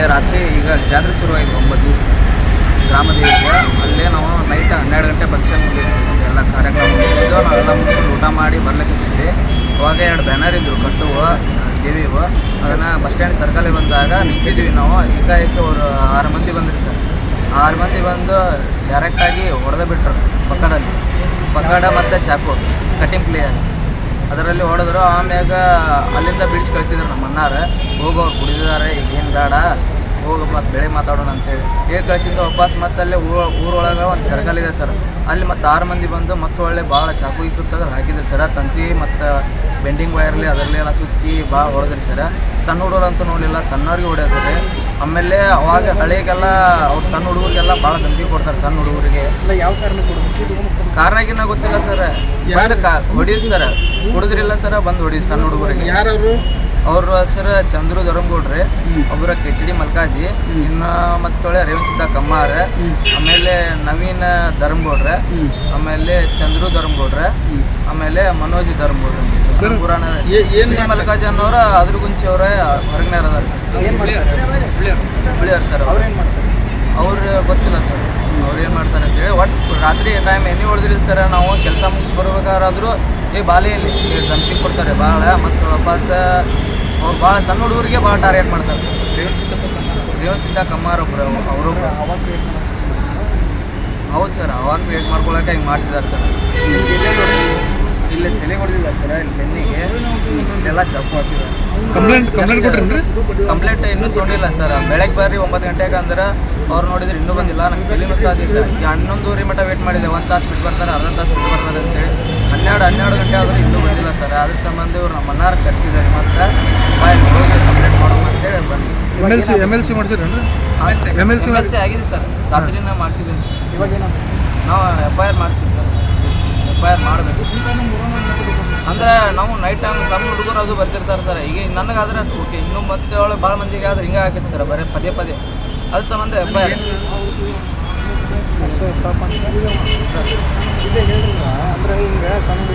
ಅಲ್ಲೇ ರಾತ್ರಿ ಈಗ ಜಾತ್ರೆ ಶುರುವಾಯಿತು ಒಂಬತ್ತು ದಿವಸ. ಗ್ರಾಮದೇವಿಗೆ ಅಲ್ಲೇ ನಾವು ನೈಟ್ ಹನ್ನೆರಡು ಗಂಟೆ ಫಂಕ್ಷನ್ ಎಲ್ಲ ಕಾರ್ಯಕ್ರಮ ಮುಗಿದು ನಾವೆಲ್ಲ ಮುಗಿಸಿ ಊಟ ಮಾಡಿ ಬರ್ಲಿಕ್ಕೆ ಅವಾಗ ಎರಡು ಬ್ಯಾನರ್ ಇದ್ದರು ಕಟ್ಟುವ ದೇವಿವು ಅದನ್ನು ಬಸ್ ಸ್ಟ್ಯಾಂಡ್ ಸರ್ಕಲಿಗೆ ಬಂದಾಗ ನಿಂತಿದ್ವಿ ನಾವು. ಏಕಾಏಕಿ ಅವರು ಆರು ಮಂದಿ ಬಂದ್ರಿ ಸರ್. ಆರು ಮಂದಿ ಬಂದು ಡೈರೆಕ್ಟಾಗಿ ಹೊಡೆದು ಬಿಟ್ರು ಪಕ್ಕಡಲ್ಲಿ ಪಕ್ಕಡ ಮತ್ತು ಚಾಕು. ಕಟಿಂಗ್ ಪ್ಲೇಯರ್ ಅದರಲ್ಲಿ ಹೊಡೆದ್ರು, ಆಮ್ಯಾಗ ಅಲ್ಲಿಂದ ಬಿಡಿಸಿ ಕಳಿಸಿದ್ರು ನಮ್ಮ ಅಣ್ಣಾರ. ಹೋಗೋರು ಕುಡಿದಿದ್ದಾರೆ ಈಗೇನು ಬೇಡ. ಹೋಗಿ, ಮತ್ತು ಬೆಳೆ ಮಾತಾಡೋಣ ಅಂತೇಳಿ. ಹೇಗೆ ಕಳಿಸಿದ್ದ, ವಾಪಸ್ ಮತ್ತೆ ಅಲ್ಲೇ ಊರ, ಊರೊಳಗೆ ಒಂದು ಸರ್ಕಲ್ ಇದೆ ಸರ್. ಅಲ್ಲಿ ಮತ್ತು ಆರು ಮಂದಿ ಬಂದು ಮತ್ತೆ ಒಳ್ಳೆ ಭಾಳ ಚಾಕು ಇತ್ತು ತೆಗೆದು ಹಾಕಿದ್ರು ಸರ. ತಂತಿ ಮತ್ತು ಬೆಂಡಿಂಗ್ ವೈರ್ಲಿ ಅದರಲ್ಲಿ ಎಲ್ಲ ಸುತ್ತಿ ಭಾಳ ಹೊಡೆದ್ರಿ ಸರ. ಸಣ್ಣ ಹುಡುಗರು ಅಂತೂ ನೋಡಲಿಲ್ಲ, ಸಣ್ಣವ್ರಿಗೆ ಹೊಡೆಯೋದ್ರೆ ಆಮೇಲೆ ಅವಾಗ ಹಳೆಗೆಲ್ಲ ಅವ್ರು ಸಣ್ಣ ಹುಡುಗರಿಗೆಲ್ಲ ಭಾಳ ಧಮಕಿ ಕೊಡ್ತಾರೆ ಸಣ್ಣ ಹುಡುಗರಿಗೆ. ಇಲ್ಲ ಯಾವ ಕಾರಣ ಕಾರಣ ಕಾರ್ನಾಗಿನ ಗೊತ್ತಿಲ್ಲ ಸರ್. ಯಾರು ಕಾ ಹೊಡಿದ್ ಸರ್. ಕುಡಿದ್ರಿಲ್ಲ ಸರ್ ಬಂದು ಹೊಡಿ ಸಣ್ಣ ಹುಡುಗರಿಗೆ. ಯಾರವರು? ಅವ್ರ ಹೆಸರು ಚಂದ್ರು ಧರಂಗೌಡ್ರಿ ಒಬ್ಬರ ಕೆಚಡಿ ಮಲ್ಕಾಜಿ. ಇನ್ನ ಮತ್ತೊಳೆ ರೇವಂತ ಕಮ್ಮಾರ. ಆಮೇಲೆ ನವೀನ್ ಧರ್ಮಗೌಡ್ರ. ಆಮೇಲೆ ಚಂದ್ರು ಧರ್ಮಗೌಡ್ರ ಆಮೇಲೆ ಮನೋಜ್ ಧರ್ಮಗೌಡ್ರ ಬೇರೆ- ಪುರಾಣ ಏನ್ ಮಲ್ಕಾಜಿ ಅನ್ನೋರ ಅದ್ರ ಗುಂಚಿ ಅವರ ಹೊರಗಿನಾರ ಅದಾರ ಸರ್. ಏನು ಸರ್ ಅವ್ರು. ಅವ್ರೇನು ಮಾಡ್ತಾರೆ? ಅವ್ರು ಗೊತ್ತಿಲ್ಲ ಸರ್. ಅವ್ರು ಏನು ಮಾಡ್ತಾರೆ ಅಂತೇಳಿ ಒಟ್ಟು ರಾತ್ರಿ ಟೈಮ್ ಎಣ್ಣೆ ಹೊಡೆದಿಲ್ಲ ಸರ್ ನಾವು ಕೆಲಸ ಮುಗಿಸಿ ಬರ್ಬೇಕಾದ್ರೂ ಏ ಬಾಲೆಯಲ್ಲಿ ಧಮಕಿ ಕೊಡ್ತಾರೆ. ಭಾಳ ಮತ್ತು ವಾಪಸ್ ಅವ್ರು ಭಾಳ ಸಣ್ಣ ಹುಡುಗರಿಗೆ ಭಾಳ ಟಾರ್ಗೆಟ್ ಮಾಡ್ತಾರೆ ಸರ್ ರೇವಣ್ ಸಿದ್ಧ ಕಮ್ಮಾರ್. ಒಬ್ರು ಅವರು ಹೌದು ಸರ್ ಅವಾಗ ಕ್ರಿಯೇಟ್ ಮಾಡ್ಕೊಳಕ್ಕೆ ಹಿಂಗೆ ಮಾಡ್ತಿದ್ದಾರೆ ಸರ್? ಇಲ್ಲಿ ತಲೆ ಹೊಡೆದಿಲ್ಲ ಸರ್ ಇಲ್ಲಿ ಬೆನ್ನಿಗೆ. ಎಲ್ಲ ಚಪ್ಪು ಹಾಕಿದ್ದಾರೆ ಕಂಪ್ಲೇಂಟ್ ಕಂಪ್ಲೇಂಟ್ ಕೊಟ್ರೇನ್ರಿ ಕಂಪ್ಲೇಂಟ್ ಇನ್ನೂ ತೊಗೊಂಡಿಲ್ಲ ಸರ್. ಬೆಳಗ್ಗೆ ಬರ್ರಿ ಒಂಬತ್ತು ಗಂಟೆಗೆ ಅಂದ್ರೆ ಅವ್ರು ನೋಡಿದ್ರೆ ಇನ್ನೂ ಬಂದಿಲ್ಲ. ನಂಗೆ ತಲೆನೂ ಸಾಧ್ಯತೆ ಈಗ ಹನ್ನೊಂದುವರೆ ಮಟ್ಟ ವೇಟ್ ಮಾಡಿದೆ. ಒಂದು ತಾಸು ಬಿಟ್ಟು ಬರ್ತಾರೆ ಅರ್ಧ ತಾಸು ಬಿಟ್ಟು ಬರ್ತಾರೆ ಅಂತೇಳಿ ಹನ್ನೆರಡು ಹನ್ನೆರಡು ಗಂಟೆ ಆದರೂ ಇನ್ನೂ ಬಂದಿಲ್ಲ ಸರ್. ಅದ್ರ ಸಂಬಂಧ ಇವ್ರು ನಮ್ಮ ಅನ್ನಾರು ಕರೆಸಿದ್ದಾರೆ ಮತ್ತೆ ಹೋಗಿ ಕಂಪ್ಲೇಂಟ್ ಮಾಡೋಣ ಅಂತೇಳಿ ಬನ್ನಿ M L C M L C ಮಾಡ್ಸಿರೇನ್ರಿ M L C ಆಗಿದೆ ಸರ್. ರಾತ್ರಿನ ಮಾಡಿಸಿದ್ದೀನಿ. ಇವಾಗ ನಾವು ಎಫ್ ಐ ಆರ್ ಮಾಡಿಸ್ತೀವಿ ಆರ್ ಮಾಡಬೇಕು. ಅಂದರೆ ನಾವು ನೈಟ್ ಟೈಮ್ ನಮ್ಮ ಹುಡುಗರು ಅದು ಬರ್ತಿರ್ತಾರೆ ಸರ್. ಈಗ ನನಗಾದ್ರೆ ಓಕೆ ಇನ್ನೂ ಮತ್ತೆ ಅವಳು ಭಾಳ ಮಂದಿಗೆ ಆದ್ರೆ ಹಿಂಗೆ ಆಗತ್ತೆ ಸರ್ ಬರೀ ಪದೇ ಪದೇ. ಅದ್ರ ಸಂಬಂಧ ಎಫ್ ಐ ಆರ್ ಅಷ್ಟೇ ಸ್ಟಾಪ್ ಮಾಡಿ ಅಂದರೆ ಹಿಂಗೆ ಸಣ್ಣ